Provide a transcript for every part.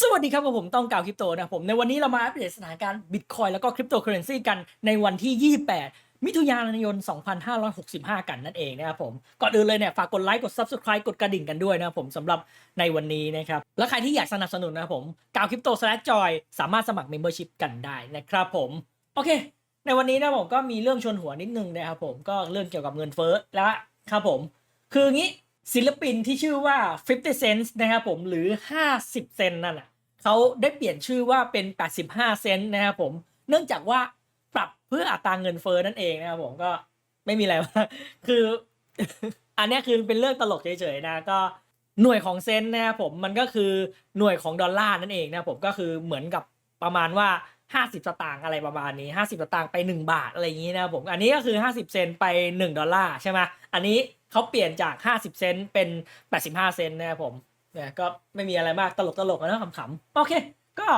สวัสดีครับผมต้องกล่าวคริปโตนะผมในวันนี้เรามาอัปเดตสถานการณ์บิตคอยแล้วก็คริปโตเคอเรนซีกันในวันที่ 28 มิถุนายน 2565 กันนั่นเองนะครับผมก่อนอื่นเลยเนี่ยฝากกดไลค์กด Subscribe กดกระดิ่งกันด้วยนะครับผมสำหรับในวันนี้นะครับ แล้วใครที่อยากสนับสนุนนะครับผมกล่าวคริปโตสแลจอยสามารถสมัคร Membership กันได้นะครับผม โอเค ในวันนี้นะผมก็มีเรื่องชวนหัวนิดนึงนะครับผมก็เรื่องเกี่ยวกับเงินเฟ้อแล้วครับผม คืองี้ ศิลปินที่ชื่อว่า 50 cents นะครับผมหรือ 50 เซนนั่นน่ะเขาได้เปลี่ยนชื่อว่าเป็น 85 เซนนะครับผม เนื่องจากว่าปรับเพื่ออัตราเงินเฟ้อนั่นเองนะครับผมก็ไม่มีอะไรมาคืออันนี้คือเป็นเรื่องตลกเฉยๆนะก็หน่วยของเซนนะครับผมมันก็คือหน่วยของดอลลาร์นั่นเองนะผมก็คือเหมือนกับประมาณว่า 50สตางค์อะไรประมาณนี้50สตางค์ไป1บาทอะไรอย่างนี้นะผมอันนี้ก็คือ50เซนต์ไป1ดอลลาร์ใช่ไหมอันนี้เขาเปลี่ยนจาก50เซนเป็น85เซนต์นะครับผมเนี่ยก็ไม่มีอะไรมากตลกตลกนะขำๆโอเค ก็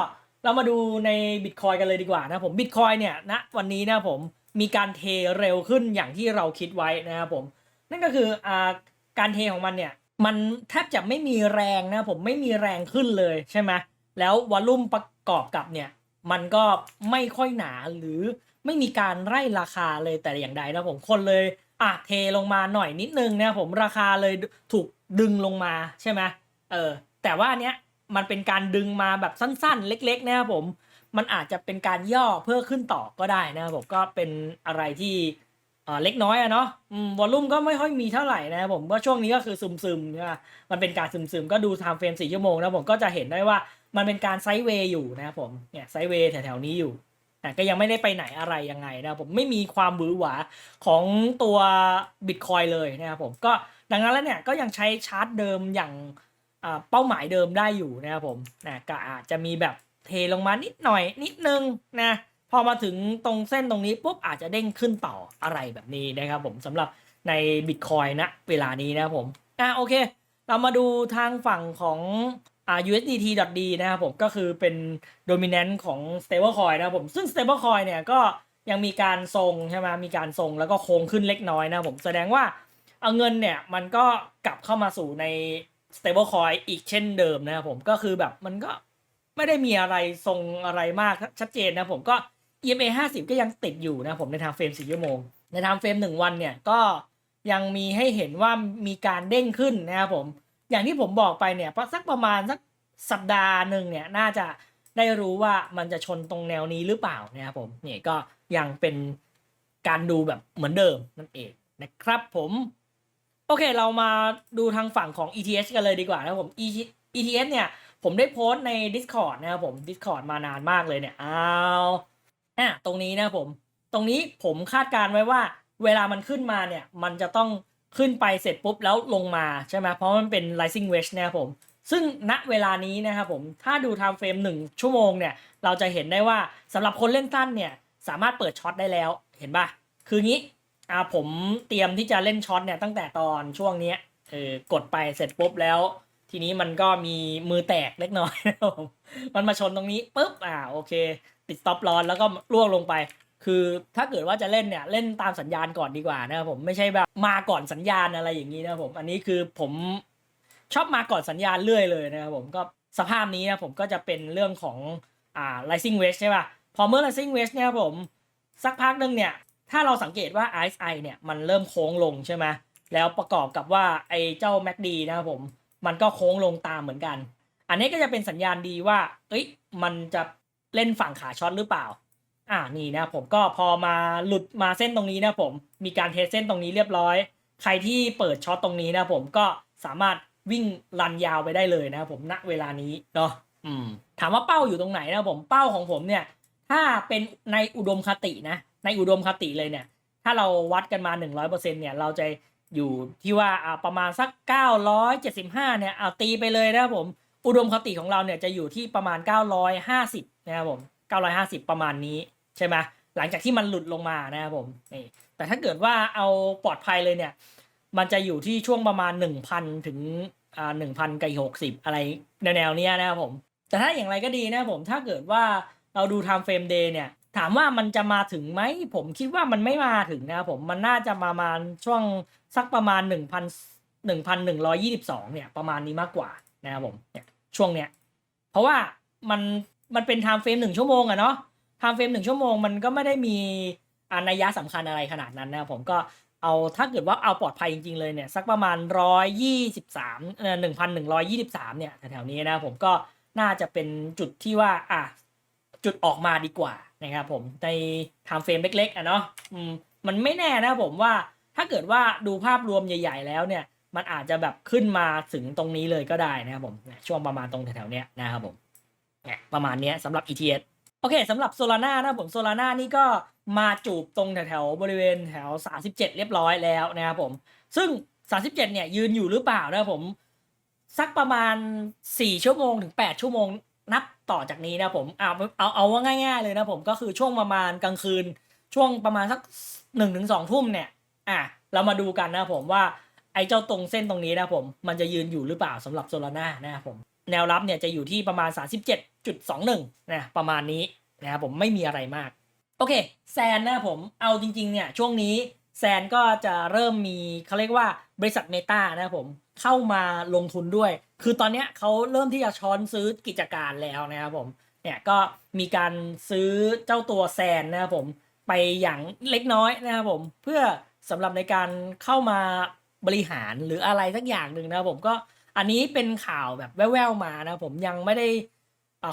เรามาดูในบิตคอยกันเลยดีกว่านะผมบิตคอยเนี่ยณวันนี้นะผมมีการเทเร็วขึ้นอย่างที่เราคิดไว้นะครับผม นั่นก็คืออ่าการเทของมันเนี่ยมันแทบจะไม่มีแรงนะผมไม่มีแรงขึ้นเลยใช่ไหมแล้ววอลลุ่มประกอบกับเนี่ย มันก็ไม่ค่อยหนาหรือไม่มีการไล่ราคาเลยแต่อย่างใดนะผมคนเลยอะเทลงมาหน่อยนิดนึงนะผมราคาเลยถูกดึงลงมาใช่ไหมเออแต่ว่าเนี้ยมันเป็นการดึงมาแบบสั้นๆ เล็กๆนะครับผมมันอาจจะเป็นการย่อเพื่อขึ้นต่อก็ได้นะครับผมก็เป็นอะไรที่เอ่อเล็กน้อยอะเนาะวอลลุ่มก็ไม่ค่อยมีเท่าไหร่นะครับผมว่าช่วงนี้ก็คือซึมๆใช่ไหมมันเป็นการซึมๆ ก็ดูไทม์เฟรมสี่ชั่วโมงนะผมก็จะเห็นได้ว่า มันเป็นการไซด์เวย์อยู่นะครับผมเนี่ยไซด์เวย์แถวๆนี้อยู่แต่ก็ยังไม่ได้ไปไหนอะไรยังไงนะครับผมไม่มีความหวือหวาของตัวบิตคอยเลยนะครับผมก็ดังนั้นแล้วเนี่ยก็ยังใช้ชาร์ตเดิมอย่างเป้าหมายเดิมได้อยู่นะครับผมนะก็อาจจะมีแบบเทลงมานิดหน่อยนิดนึงนะพอมาถึงตรงเส้นตรงนี้ปุ๊บอาจจะเด้งขึ้นต่ออะไรแบบนี้นะครับผมสำหรับในบิตคอยนะเวลานี้นะครับผมอะโอเค เรามาดูทางฝั่งของ อ่า USDT.D นะครับผมก็คือเป็น dominant ของ stablecoin นะครับผมซึ่ง stablecoin เนี่ยก็ยังมีการทรงใช่ไหมมีการทรงแล้วก็โค้งขึ้นเล็กน้อยนะครับผมแสดงว่าเอาเงินเนี่ยมันก็กลับเข้ามาสู่ใน stablecoin อีกเช่นเดิมนะครับผมก็คือแบบมันก็ไม่ได้มีอะไรทรงอะไรมากชัดเจนนะผมก็ EMA 50 ก็ยังติดอยู่นะผมในทางเฟรม4ชั่วโมง ในทางเฟรม 1 วันเนี่ยก็ยังมีให้เห็นว่ามีการเด้งขึ้นนะครับผม อย่างที่ผมบอกไปเนี่ยสักประมาณสักสัปดาห์หนึ่งเนี่ยน่าจะได้รู้ว่ามันจะชนตรงแนวนี้หรือเปล่านะครับผมเนี่ยก็ยังเป็นการดูแบบเหมือนเดิมนั่นเองนะครับผมโอเคเรามาดูทางฝั่งของ ETH กันเลยดีกว่านะครับผม ETH เนี่ยผมได้โพสต์ใน Discord นะครับผม Discord มานานมากเลยเนี่ยเอาอะตรงนี้นะครับผม ตรงนี้ผมคาดการณ์ไว้ว่า เวลามันขึ้นมาเนี่ย มันจะต้อง ขึ้นไปเสร็จปุ๊บแล้วลงมาใช่ไหมเพราะมันเป็น rising wedge นะครับผม ซึ่งณเวลานี้นะครับผมถ้าดู time frame 1 ชั่วโมงเนี่ย เราจะเห็นได้ว่าสำหรับคนเล่นสั้นเนี่ย สามารถเปิดช็อตได้แล้วเห็นปะคืองี้อ่าผมเตรียมที่จะเล่นช็อตเนี่ยตั้งแต่ตอนช่วงเนี้ยเออกดไปเสร็จปุ๊บแล้ว ทีนี้มันก็มีมือแตกเล็กน้อยนะครับผมมันมาชนตรงนี้ปุ๊บอ่าโอเค ติดสต็อปลอนแล้วก็ล่วงลงไป คือถ้าเกิดว่าจะเล่นเนี่ยเล่นตามสัญญาณก่อนดีกว่านะครับผมไม่ใช่แบบมาก่อนสัญญาณอะไรอย่างนี้นะครับผมอันนี้คือผมชอบมาก่อนสัญญาณเรื่อยเลยนะครับผมก็สภาพนี้นะผมก็จะเป็นเรื่องของอ่า rising wedge ใช่ป่ะพอเมื่อ rising wedge เนี่ยผมสักพักหนึ่งเนี่ยถ้าเราสังเกตว่า RSI เนี่ยมันเริ่มโค้งลงใช่ไหมแล้วประกอบกับว่าไอ้เจ้า MACD นะครับผมมันก็โค้งลงตามเหมือนกัน อันนี้ก็จะเป็นสัญญาณดีว่า เอ้ยมันจะเล่นฝั่งขาช็อตหรือเปล่า อ่านี่นะผมก็พอมาหลุดมาเส้นตรงนี้นะผมมีการเทสเส้นตรงนี้เรียบร้อย ใครที่เปิดช็อตตรงนี้นะผมก็สามารถวิ่งรันยาวไปได้เลยนะผมณเวลานี้เนาะอืมถามว่าเป้าอยู่ตรงไหนนะผมเป้าของผมเนี่ย ถ้าเป็นในอุดมคตินะ ในอุดมคติเลยเนี่ย ถ้าเราวัดกันมา 100%เนี่ยเราจะอยู่ที่ว่าอ่าประมาณสัก 975 เนี่ยเอาตีไปเลยนะผมอุดมคติของเราเนี่ยจะอยู่ที่ประมาณ 950 นะครับผม 950 ประมาณนี้ ใช่ไหมหลังจากที่มันหลุดลงมานะครับผมนี่แต่ถ้าเกิดว่าเอาปลอดภัยเลยเนี่ย มันจะอยู่ที่ช่วงประมาณ 1,000 ถึงอ่า1,000กับอีก60อะไรแนวๆเนี้ยนะครับผม แต่ถ้าอย่างไรก็ดีนะครับผมถ้าเกิดว่าเราดู time frame day เนี่ย ถามว่ามันจะมาถึงไหมผมคิดว่ามันไม่มาถึงนะครับผมมันน่าจะประมาณช่วงสักประมาณ 1,000 1,122 เนี่ยประมาณนี้มากกว่านะครับผมเนี่ยช่วงเนี้ยเพราะว่ามันมันเป็นไทม์เฟรมหนึ่งชั่วโมงอะเนาะ ไทม์เฟรมหนึ่งชั่วโมงมันก็ไม่ได้มีอานัยยะสำคัญอะไรขนาดนั้นนะครับผมก็เอาถ้าเกิดว่าเอาปลอดภัยจริง ๆ เลยเนี่ย สักประมาณร้อยยี่สิบสามเอ่อหนึ่งพันหนึ่งร้อยยี่สิบสามเนี่ยแถวๆนี้นะครับผมก็น่าจะเป็นจุดที่ว่าอะจุดออกมาดีกว่านะครับผมในไทม์เฟรมเล็กๆอะเนาะอืมมันไม่แน่นะครับผมว่าถ้าเกิดว่าดูภาพรวมใหญ่ ๆ แล้วเนี่ย มันอาจจะแบบขึ้นมาถึงตรงนี้เลยก็ได้นะครับผมช่วงประมาณตรงแถวๆเนี้ยนะครับผมประมาณนี้สำหรับ ETS โอเคสำหรับโซลาร่านะผมโซลาร่านี่ก็มาจูบตรงแถวๆบริเวณแถว 37 เรียบร้อยแล้วนะครับผม ซึ่ง 37 เนี่ยยืนอยู่หรือเปล่านะครับผม สักประมาณ 4 ชั่วโมงถึง 8 ชั่วโมงนับต่อจากนี้นะผมเอาเอาเอาว่าง่าย ๆ เลยนะผมก็คือช่วงประมาณกลางคืน ช่วงประมาณสัก1นถึงสทุ่มเนี่ยอะเรามาดูกันนะผมว่าไอ้เจ้าตรงเส้นตรงนี้นะผม มันจะยืนอยู่หรือเปล่าสำหรับโซลาร่านะครับผม แนวรับเนี่ยจะอยู่ที่ประมาณ 37.21นะประมาณนี้นะครับผมไม่มีอะไรมาก โอเค แซนนะครับผมเอาจริงๆเนี่ยช่วงนี้แซนก็จะเริ่มมีเขาเรียกว่าบริษัทเมตานะครับผมเข้ามาลงทุนด้วย คือตอนนี้เขาเริ่มที่จะช้อนซื้อกิจการแล้วนะครับผมเนี่ยก็มีการซื้อเจ้าตัวแซนนะครับผมไปอย่างเล็กน้อยนะครับผมเพื่อสำหรับในการเข้ามาบริหารหรืออะไรสักอย่างหนึ่งนะครับผมก็ อันนี้เป็นข่าวแบบแว่วๆมานะผมยังไม่ได้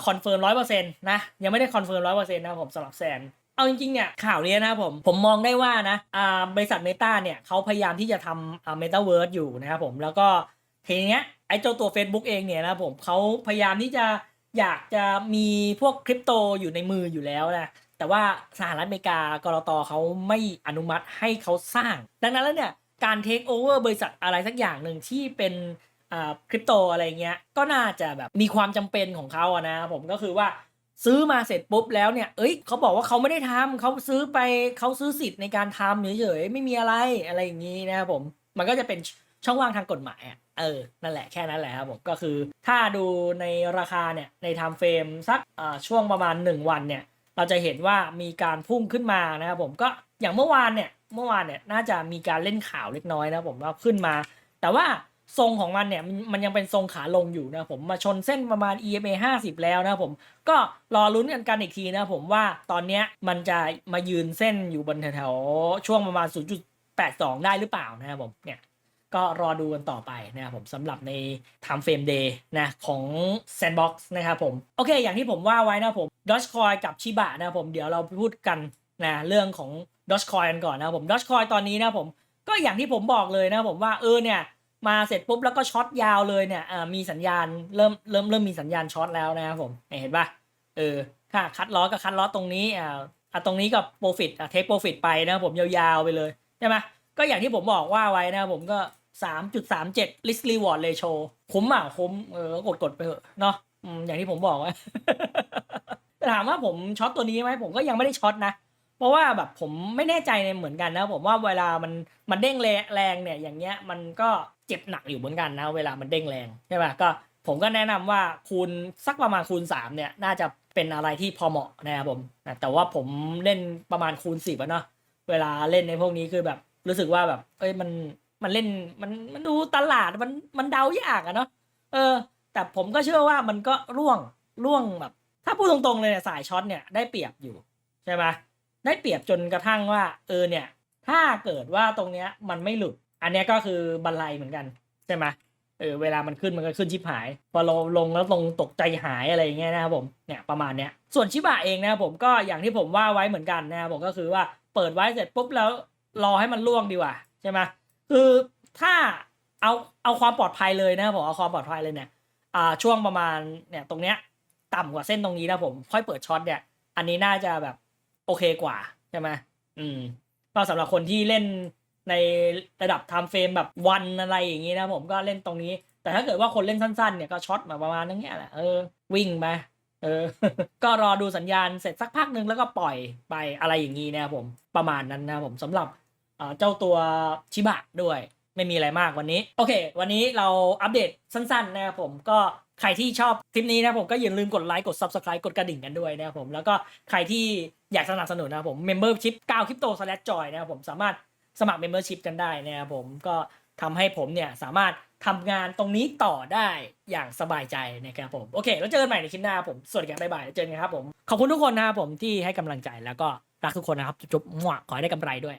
คอนเฟิร์มร้อยเปอร์เซ็นต์นะยังไม่ได้คอนเฟิร์มร้อยเปอร์เซ็นต์นะผมสำหรับแซนเอาจริงๆเนี่ยข่าวนี้นะครับผมผมมองได้ว่านะอ่าบริษัทเมตาเนี่ยเขาพยายามที่จะทำอ่าเมตาเวิร์สอยู่นะครับผมแล้วก็ทีเนี้ยไอ้เจ้าตัว Facebook เองเนี่ยนะผมเขาพยายามที่จะอยากจะมีพวกคริปโตอยู่ในมืออยู่แล้วนะแต่ว่าสหรัฐอเมริกากรตเขาไม่อนุมัติให้เขาสร้าง ดังนั้นแล้วเนี่ยการเทคโอเวอร์บริษัทอะไรสักอย่างหนึ่งที่เป็น อ่าคริปโตอะไรเงี้ยก็น่าจะแบบมีความจำเป็นของเขาอะนะผมก็คือว่าซื้อมาเสร็จปุ๊บแล้วเนี่ย เอ้ยเขาบอกว่าเขาไม่ได้ทำเขาซื้อไปเขาซื้อสิทธิ์ในการทำเฉยๆไม่มีอะไรอะไรอย่างนี้นะครับผม มันก็จะเป็นช่องว่างทางกฎหมายอะเออ นั่นแหละแค่นั้นแหละครับผมก็คือ ถ้าดูในราคาเนี่ยในไทม์เฟรมสักช่วงประมาณ 1 วันเนี่ย เราจะเห็นว่ามีการพุ่งขึ้นมานะครับผมก็อย่างเมื่อวานเนี่ยเมื่อวานเนี่ยน่าจะมีการเล่นข่าวเล็กน้อยนะผมว่าขึ้นมา แต่ว่า ทรงของมันเนี่ยมันยังเป็นทรงขาลงอยู่นะผมมาชนเส้นประมาณ EMA 50 แล้วนะผมก็รอลุ้นกันกันอีกทีนะผมว่าตอนเนี้ยมันจะมายืนเส้นอยู่บนแถวๆช่วงประมาณ 0.82 ได้หรือเปล่านะครับผมเนี่ยก็รอดูกันต่อไปนะครับผมสำหรับใน Time Frame Day นะของ Sandbox นะครับผม โอเค อย่างที่ผมว่าไว้นะผม Dogecoin กับ Shiba นะผมเดี๋ยวเราพูดกันนะเรื่องของ Dogecoin กันก่อนนะผม Dogecoin ตอนนี้นะผมก็อย่างที่ผมบอกเลยนะผมว่าเออเนี่ย มาเสร็จปุ๊บแล้วก็ช็อตยาวเลยเนี่ยมีสัญญาณเริ่มเริ่มเริ่มมีสัญญาณช็อตแล้วนะครับผมเห็นปะเออถ้าคัดล้อก็คัดล้อตรงนี้อ่าอะตรงนี้กับโปรฟิตอะเทคโปรฟิตไปนะครับผมยาวๆไปเลยใช่ไหมก็อย่างที่ผมบอกว่าไว้นะครับผมก็ 3.37 risk reward ratio คุ้มอะคุ้มเออกดกดไปเถอะเนาะอืมอย่างที่ผมบอกว้แต่ถามว่าผมช็อตตัวนี้ไหมผมก็ยังไม่ได้ช็อตนะเพราะว่าแบบผมไม่แน่ใจในเหมือนกันนะผมว่าเวลามันมันเด้งแรงแรงเนี่ยอย่างเงี้ยมันก็ เจ็บหนักอยู่เหมือนกันนะ เวลามันเด้งแรงใช่ป่ะก็ผมก็แนะนำว่าคูณสักประมาณคูณ 3 เนี่ย น่าจะเป็นอะไรที่พอเหมาะนะครับผมแต่ว่าผมเล่นประมาณคูณ10อะเนาะเวลาเล่นในพวกนี้คือแบบรู้สึกว่าแบบ เอ้ยมันมันเล่นมันมันดูตลาดมันมันเดายากอะเนาะเออ แต่ผมก็เชื่อว่ามันก็ร่วงร่วงแบบ ถ้าพูดตรงๆเลยเนี่ยสายช็อตเนี่ยได้เปรียบอยู่ใช่ไหมได้เปรียบจนกระทั่งว่า เออเนี่ย ถ้าเกิดว่าตรงเนี้ยมันไม่หลุด อันนี้ก็คือบันไลเหมือนกันใช่ไหมเออเวลามันขึ้นมันก็ขึ้นชิบหาย พอเราลงแล้วลงตกใจหายอะไรอย่างเงี้ยนะครับผมเนี่ยประมาณเนี้ยส่วนชิบะเองนะครับผมก็อย่างที่ผมว่าไว้เหมือนกันนะครับผมก็คือว่าเปิดไว้เสร็จปุ๊บแล้วรอให้มันล่วงดีกว่าใช่ไหมคือถ้าเอาเอาความปลอดภัยเลยนะครับผมเอาความปลอดภัยเลยเนี่ยอ่าช่วงประมาณเนี่ยตรงเนี้ยต่ำกว่าเส้นตรงนี้นะผมค่อยเปิดช็อตเนี่ย อันนี้น่าจะแบบโอเคกว่าใช่ไหมอืมก็สำหรับคนที่เล่น ในระดับไทม์เฟรมแบบวันอะไรอย่างนี้นะผมก็เล่นตรงนี้ แต่ถ้าเกิดว่าคนเล่นสั้นๆเนี่ยก็ช็อตมาประมาณนั้นเนี้ยแหละเออวิ่งไปเออ ก็รอดูสัญญาณเสร็จสักพักหนึ่งแล้วก็ปล่อยไปอะไรอย่างนี้นะครับผมประมาณนั้นนะผมสำหรับเจ้าตัวชิบะด้วย ไม่มีอะไรมากวันนี้ โอเค วันนี้เราอัปเดตสั้นๆนะครับผมก็ใครที่ชอบคลิปนี้นะผมก็อย่าลืมกดไลค์กด subscribe กดกระดิ่งกันด้วยนะครับผมแล้วก็ใครที่อยากสนับสนุนนะผม membership 9 crypto slash joy นะครับผมสามารถ สมัคร membership กันได้นะครับผมก็ทำให้ผมเนี่ยสามารถทำงานตรงนี้ต่อได้อย่างสบายใจนะครับผมโอเค แล้วเจอกันใหม่ในคลิปหน้าผมสวัสดีครับบ๊ายบายแล้วเจอกันครับผมขอบคุณทุกคนนะครับผมที่ให้กำลังใจแล้วก็รักทุกคนนะครับจุ๊บๆมั่วขอให้ได้กำไรด้วย